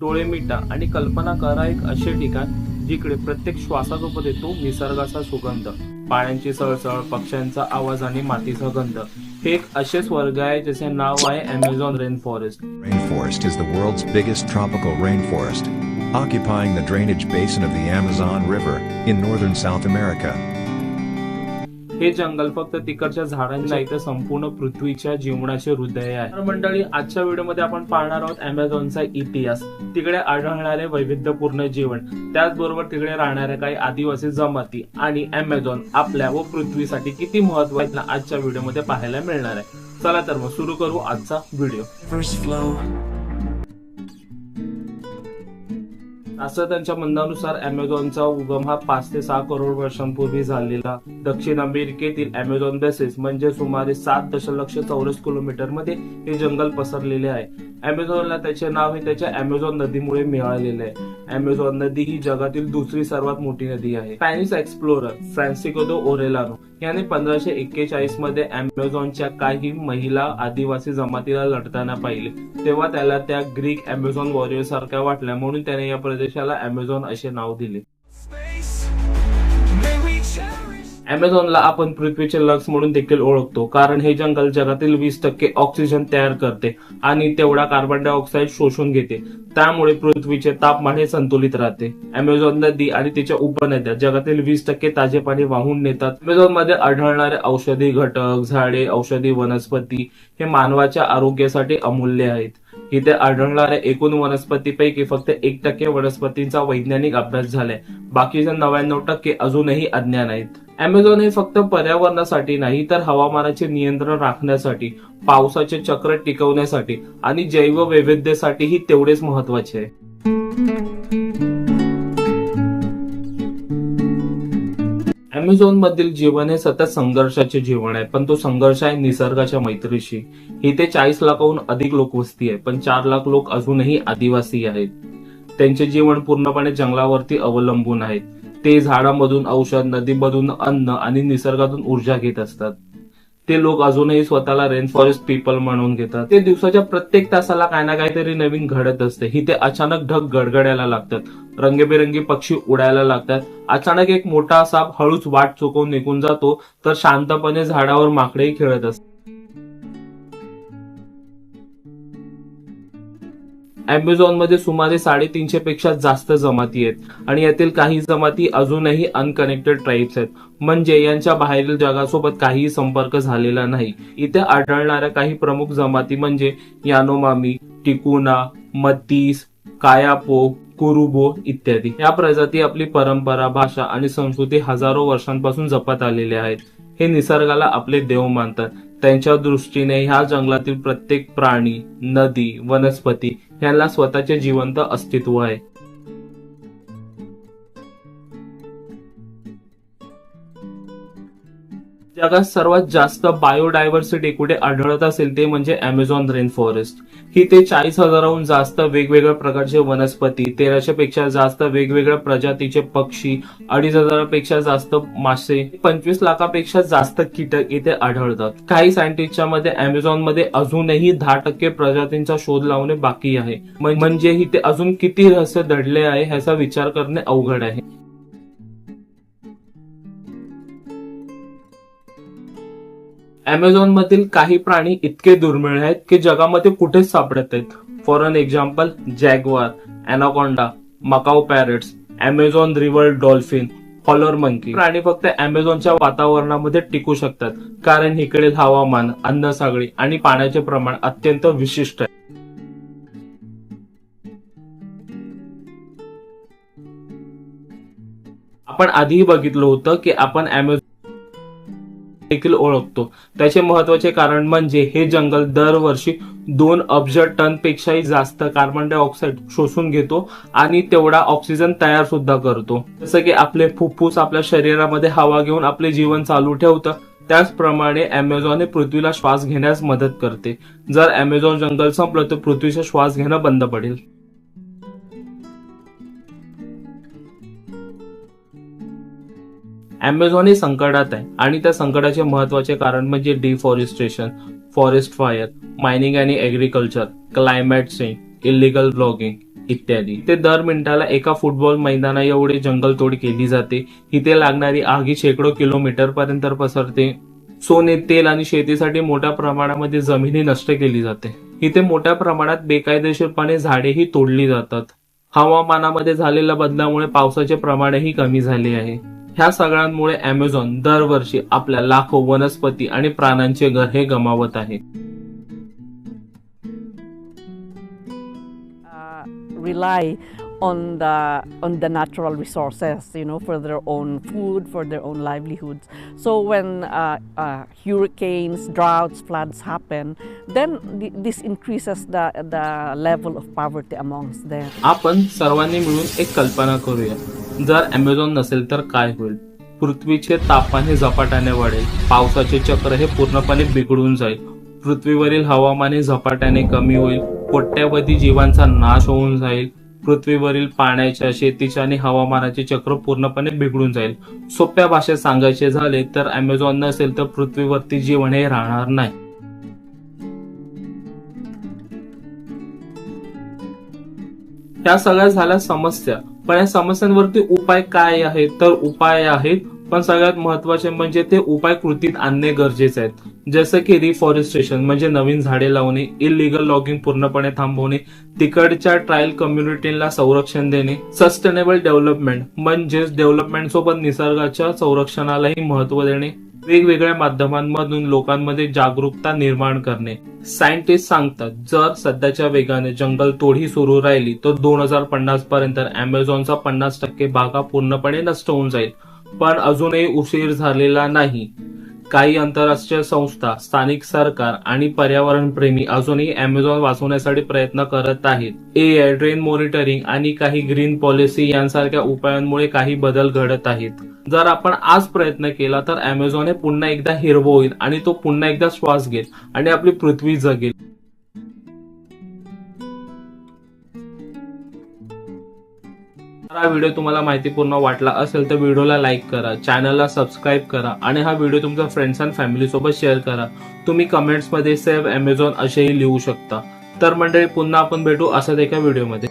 डोळे मिटा आणि कल्पना करा एक असे ठिकाण जिकडे प्रत्येक श्वासा सोबत येतो निसर्गाचा सुगंध. पाण्याची सळसळ पक्ष्यांचा आवाज आणि मातीचा गंध. हे एक असे स्वर्ग आहे ज्याचे नाव आहे Amazon rain forest rain forest is the world biggest tropical rain forest occupying the drainage basin of the Amazon river in northern South America हे जंगल फक्त तिकडच्या झाडांच्या नाही तर संपूर्ण पृथ्वीच्या जीवनाचे हृदय आहे. तर मंडळी आजच्या व्हिडिओमध्ये आपण पाहणार आहोत अमेझॉनचा इतिहास. तिकडे आढळणारे वैविध्यपूर्ण जीवन. त्याचबरोबर तिकडे राहणाऱ्या काही आदिवासी जमाती आणि अमेझॉन आपल्या व पृथ्वीसाठी किती महत्त्व आहेत ना आजच्या व्हिडिओमध्ये पाहायला मिळणार आहे. चला तर मग सुरू करू आजचा व्हिडिओ. असं त्यांच्या म्हणण्यानुसार अमेझॉनचा उगम हा पाच ते सहा करोड वर्षांपूर्वी झालेला. दक्षिण अमेरिकेतील अमेझॉन बेसिस म्हणजे सुमारे सात दशलक्ष चौरस किलोमीटरमध्ये हे जंगल पसरलेले आहे. अमेझॉनला त्याचे नाव हे त्याच्या अमेझॉन नदीमुळे मिळालेले आहे. अमेझॉन नदी ही जगातील दुसरी सर्वात मोठी नदी आहे. स्पॅनिश एक्सप्लोरर फ्रान्सिको दो ओरेलानो याने पंधराशे एक्केचाळीसमध्ये अमेझॉनच्या काही महिला आदिवासी जमातीला लढताना पाहिले. तेव्हा त्याला त्या ग्रीक अमेझॉन वॉरियर सारख्या वाटल्या म्हणून त्याने या प्रदेशाला अमेझॉन असे नाव दिले. अमेझॉनला आपण पृथ्वीचे लक्ष म्हणून देखील ओळखतो कारण हे जंगल जगातील वीस टक्के ऑक्सिजन तयार करते आणि तेवढा कार्बन डायऑक्साईड शोषून घेते. त्यामुळे पृथ्वीचे तापमान हे संतुलित राहते. अमेझॉन नदी आणि तिच्या उपनद्या जगातील वीस टक्के ताजे पाणी वाहून नेतात. अमेझॉनमध्ये आढळणारे औषधी घटक झाडे औषधी वनस्पती हे मानवाच्या आरोग्यासाठी अमूल्य आहेत. इथे आढळणाऱ्या एकूण वनस्पतीपैकी फक्त एक टक्के वनस्पतींचा वैज्ञानिक अभ्यास झालाय. बाकीचे नव्याण्णव टक्के अजूनही अज्ञान आहेत. अमेझॉन हे फक्त पर्यावरणासाठी नाही तर हवामानाचे नियंत्रण राखण्यासाठी पावसाचे चक्र टिकवण्यासाठी आणि जैव जैववैविध्यासाठीही तेवढेच महत्त्वाचे आहे. अमेझॉन मधील जीवन हे सतत संघर्षाचे जीवन आहे पण तो संघर्ष आहे निसर्गाच्या मैत्रीशी. इथे चाळीस लाखाहून अधिक लोकवस्ती आहे पण चार लाख लोक अजूनही आदिवासी आहेत. त्यांचे जीवन पूर्णपणे जंगलावरती अवलंबून आहेत ते झाडामधून औषध नदीमधून अन्न आणि निसर्गातून ऊर्जा घेत असतात. ते लोक अजूनही स्वतःला रेन फॉरेस्ट पीपल म्हणून घेतात. ते दिवसाच्या प्रत्येक तासाला काही ना काहीतरी नवीन घडत असते. इथे अचानक ढग गडगडायला लागतात. रंगीबेरंगी पक्षी उडायला लागतात. अचानक एक मोठा साप हळूच वाट चुकवून निघून जातो. तर शांतपणे झाडावर माकडेही खेळत असतात. अमेझॉनमध्ये सुमारे साडेतीनशे पेक्षा जास्त जमाती आहेत. आणि यातील काही जमाती अजूनही अनकनेक्टेड ट्राईब्स आहेत. म्हणजे यांच्या बाहेरील जगासोबत काहीही संपर्क झालेला नाही. इथे आढळणाऱ्या काही प्रमुख जमाती म्हणजे यानोमामी टिकुना मतीस कायापो कुरुबो इत्यादी. या प्रजाती आपली परंपरा भाषा आणि संस्कृती हजारो वर्षांपासून जपत आलेल्या आहेत. हे निसर्गाला आपले देव मानतात. त्यांच्या दृष्टीने ह्या जंगलातील प्रत्येक प्राणी नदी वनस्पती यांना स्वतःचे जिवंत अस्तित्व आहे. जगात सर्वात जास्त बायोडायव्हर्सिटी कुठे आढळत असेल ते म्हणजे अमेझॉन रेन फॉरेस्ट ही ते चाळीस हजाराहून जास्त वेगवेगळ्या प्रकारचे वनस्पती तेराशे पेक्षा जास्त वेगवेगळ्या प्रजातीचे पक्षी अडीच हजारापेक्षा जास्त मासे पंचवीस लाखापेक्षा जास्त कीटक इथे आढळतात. काही सायंटिस्टच्या मध्ये अमेझॉनमध्ये अजूनही दहा टक्के प्रजातींचा शोध लावणे बाकी आहे. म्हणजे ही ते अजून किती रहस्य दडले आहे ह्याचा विचार करणे अवघड आहे. अमेझॉन मधील काही प्राणी इतके दुर्मिळ आहेत की जगामध्ये कुठेच सापडत आहेत for an example jaguar anaconda macaw parrots Amazon river dolphin howler monkey प्राणी फक्त अमेझॉनच्या वातावरणामध्ये टिकू शकतात कारण इकडील हवामान अन्न सागळी आणि पाण्याचे प्रमाण अत्यंत विशिष्ट आहे. आपण आधीही बघितलं होतं की आपण अमेझॉन देखील ओळखतो. त्याचे महत्त्वाचे कारण म्हणजे हे जंगल दरवर्षी दोन अब्ज टन पेक्षाही जास्त कार्बन डायऑक्साईड शोषून घेतो आणि तेवढा ऑक्सिजन तयार सुद्धा करतो. जसं की आपले फुफ्फुस आपल्या शरीरामध्ये हवा घेऊन आपले जीवन चालू ठेवतं त्याचप्रमाणे अमेझॉन हे पृथ्वीला श्वास घेण्यास मदत करते. जर अमेझॉन जंगल संपलं तर पृथ्वीचा श्वास घेणं बंद पडेल. अमेझॉन हे संकटात आहे आणि त्या संकटाचे महत्त्वाचे कारण म्हणजे डिफॉरेस्ट्रेशन फॉरेस्ट फायर मायनिंग आणि agriculture climate change illegal logging इत्यादी. ते दर मिनिटाला एका फुटबॉल मैदाना एवढे जंगलतोड केली जाते. इथे लागणारी आगी शेकडो किलोमीटर पर्यंत पसरते. सोने तेल आणि शेतीसाठी मोठ्या प्रमाणामध्ये जमिनी नष्ट केली जाते. इथे मोठ्या प्रमाणात बेकायदेशीरपणे झाडेही तोडली जातात. हवामानामध्ये झालेल्या बदलामुळे पावसाचे प्रमाणही कमी झाले आहे. ह्या सगळ्यांमुळे अमेझॉन दरवर्षी आपल्या लाखो वनस्पती आणि प्राण्यांचे घर हे गमावत आहे uh, rely on the on the natural resources you know for their own food for their own livelihoods so when uh, uh, hurricanes droughts floods happen then th- this increases the the level of poverty amongst them आपण सर्वांनी मिळून एक कल्पना करूया जर Amazon नसेल तर काय होईल? पृथ्वीचे तापमान हे झपाट्याने वाढेल. पावसाचे चक्र हे पूर्णपणे बिघडून जाईल. पृथ्वीवरील हवामान हे झपाट्याने कमी होईल. कोट्यावधी जीवांचा नाश होऊन जाईल. पृथ्वीवरील पाण्याच्या शेतीच्या आणि हवामानाचे चक्र पूर्णपणे बिघडून जाईल. सोप्या भाषेत सांगायचे झाले तर अमेझॉन नसेल तर पृथ्वीवरती जीवन हे राहणार नाही. या सगळ्या झाल्या समस्या. पण या समस्यांवरती उपाय काय आहेत? तर उपाय आहेत पण सगळ्यात महत्त्वाचे म्हणजे ते उपाय कृतीत आणणे गरजेचे आहेत. जसं की रिफॉरेस्टेशन म्हणजे नवीन झाडे लावणे इलिगल लॉगिंग पूर्णपणे थांबवणे तिकडच्या ट्रायल कम्युनिटीला संरक्षण देणे सस्टेनेबल डेव्हलपमेंट म्हणजेच डेव्हलपमेंट सोबत निसर्गाच्या संरक्षणालाही महत्त्व देणे वेगवेगळ्या माध्यमांमधून लोकांमध्ये जागरूकता निर्माण करणे. सायंटिस्ट सांगतात जर सध्याच्या वेगाने जंगल तोडही सुरू राहिली तर दोन हजार पन्नास पर्यंत अमेझॉनचा पन्नास टक्के भागा पूर्णपणे नष्ट होऊन जाईल. पण अजूनही उशीर झालेला नाही. काही आंतरराष्ट्रीय संस्था स्थानिक सरकार आणि पर्यावरण प्रेमी अजूनही अमेझॉन वाचवण्यासाठी प्रयत्न करत आहेत. ए ड्रेन मॉनिटरिंग आणि काही ग्रीन पॉलिसी यांसारख्या उपायांमुळे काही बदल घडत आहेत. जर आपण आज प्रयत्न केला तर अमेझॉन हे पुन्हा एकदा हिरवं होईल आणि तो पुन्हा एकदा श्वास घेईल आणि आपली पृथ्वी जगेल. तर हा व्हिडिओ तुम्हाला माहितीपूर्ण वाटला असेल तर व्हिडिओला लाईक करा चॅनलला सबस्क्राईब करा आणि हा व्हिडिओ तुमच्या फ्रेंड्स अँड फॅमिली सोबत शेअर करा. तुम्ही कमेंट्समध्ये सेव्ह अमेझॉन असेही लिहू शकता. तर मंडळी पुन्हा आपण भेटू असं एका व्हिडिओमध्ये.